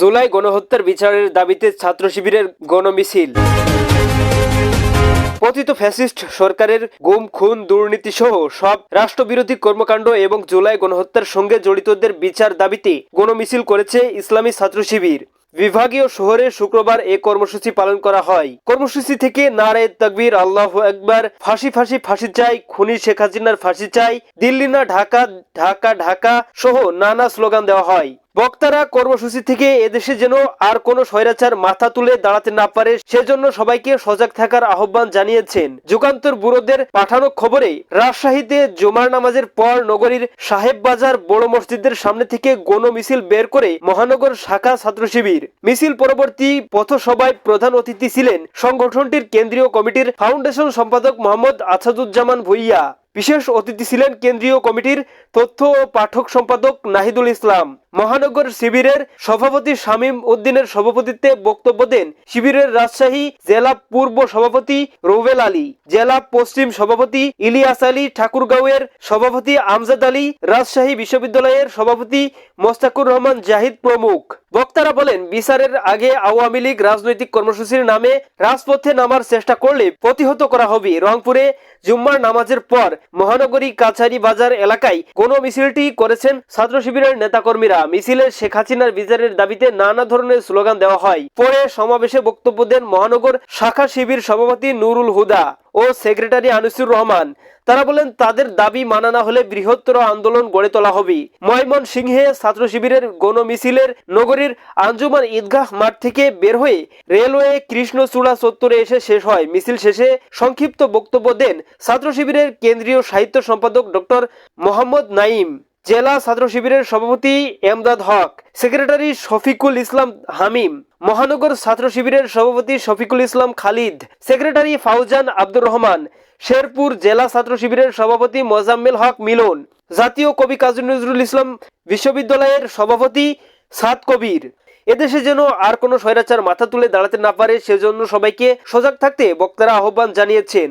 জুলাই গণহত্যার বিচারের দাবিতে ছাত্র শিবিরের গণমিছিল। পতিত ফ্যাসিস্ট সরকারের গুম, খুন, দুর্নীতি সহ সব রাষ্ট্রবিরোধী কর্মকাণ্ড এবং জুলাই গণহত্যার সঙ্গে জড়িতদের বিচার দাবিতে গণমিছিল করেছে ইসলামী ছাত্র শিবির। বিভাগীয় শহরে শুক্রবার এ কর্মসূচি পালন করা হয়। কর্মসূচি থেকে নারে তকবীর, আল্লাহ একবার ফাঁসি ফাঁসি ফাঁসি চাই, খুনি শেখ হাসিনার ফাঁসি চাই, দিল্লি না ঢাকা ঢাকা ঢাকা সহ নানা স্লোগান দেওয়া হয়। বক্তারা কর্মসূচি থেকে এদেশে যেন আর কোনো স্বৈরাচার মাথা তুলে দাঁড়াতে না পারে, সেজন্য সবাইকে সজাগ থাকার আহ্বান জানিয়েছেন। যুগান্তর বুড়োদের পাঠানো খবরে রাজশাহীতে জুমার নামাজের পর নগরীর সাহেব বাজার বড় মসজিদের সামনে থেকে গণ মিছিল বের করে মহানগর শাখা ছাত্র শিবির। মিছিল পরবর্তী পথসভায় প্রধান অতিথি ছিলেন সংগঠনটির কেন্দ্রীয় কমিটির ফাউন্ডেশন সম্পাদক মোহাম্মদ আছাদুজ্জামান ভুইয়া। বিশেষ অতিথি ছিলেন কেন্দ্রীয় কমিটির তথ্য ও পাঠক সম্পাদক নাহিদুল ইসলাম। মহানগর শিবিরের সভাপতি শামীম উদ্দিনের সভাপতিত্বে বক্তব্য দেন শিবিরের রাজশাহী জেলা পূর্ব সভাপতি রুবেল আলী, জেলা পশ্চিম সভাপতি ইলিয়াস আলী ঠাকুরগাঁওয়ের সভাপতি আমজাদ আলী, রাজশাহী বিশ্ববিদ্যালয়ের সভাপতি মোস্তাকুর রহমান জাহিদ প্রমুখ। বক্তারা বলেন, বিচারের আগে আওয়ামী লীগ রাজনৈতিক কর্মসূচির নামে রাজপথে নামার চেষ্টা করলে প্রতিহত করা হবে। রংপুরে জুম্মার নামাজের পর মহানগরী কাছারি বাজার এলাকায় কোন মিছিলটি করেছেন ছাত্র শিবিরের নেতাকর্মীরা। মিছিলে শেখ হাসিনার বিচারের দাবিতে নানা ধরনের স্লোগান দেওয়া হয়। পরে সমাবেশে বক্তব্য দেন মহানগর শাখা শিবির সভাপতি নুরুল হুদা ও সেক্রেটারি আনিসুর রহমান। তারা বলেন, তাদের দাবি মানা না হলে বৃহত্তর আন্দোলন গড়ে তোলা হবে। ময়মন সিংহে ছাত্র শিবিরের গণ মিছিলের নগরীর আঞ্জুমান ঈদগাহ মাঠ থেকে বের হয়ে রেলওয়ে কৃষ্ণচূড়া চত্বরে এসে শেষ হয়। মিছিল শেষে সংক্ষিপ্ত বক্তব্য দেন ছাত্র শিবিরের কেন্দ্রীয় সাহিত্য সম্পাদক ডক্টর মোহাম্মদ নাইম জেলা ছাত্র শিবিরের সভাপতি এমদাদ হক, সেক্রেটারি শফিকুল ইসলাম হামিম, মহানগর ছাত্র শিবিরের সভাপতি শফিকুল ইসলাম খালিদ, সেক্রেটারি ফাউজান আব্দুর রহমান, শেরপুর জেলা ছাত্র শিবিরের সভাপতি মোজাম্মেল হক মিলন, জাতীয় কবি কাজী নজরুল ইসলাম বিশ্ববিদ্যালয়ের সভাপতি সাদ কবির। এদেশে যেন আর কোনো স্বৈরাচার মাথা তুলে দাঁড়াতে না পারে, সেজন্য সবাইকে সজাগ থাকতে বক্তারা আহ্বান জানিয়েছেন।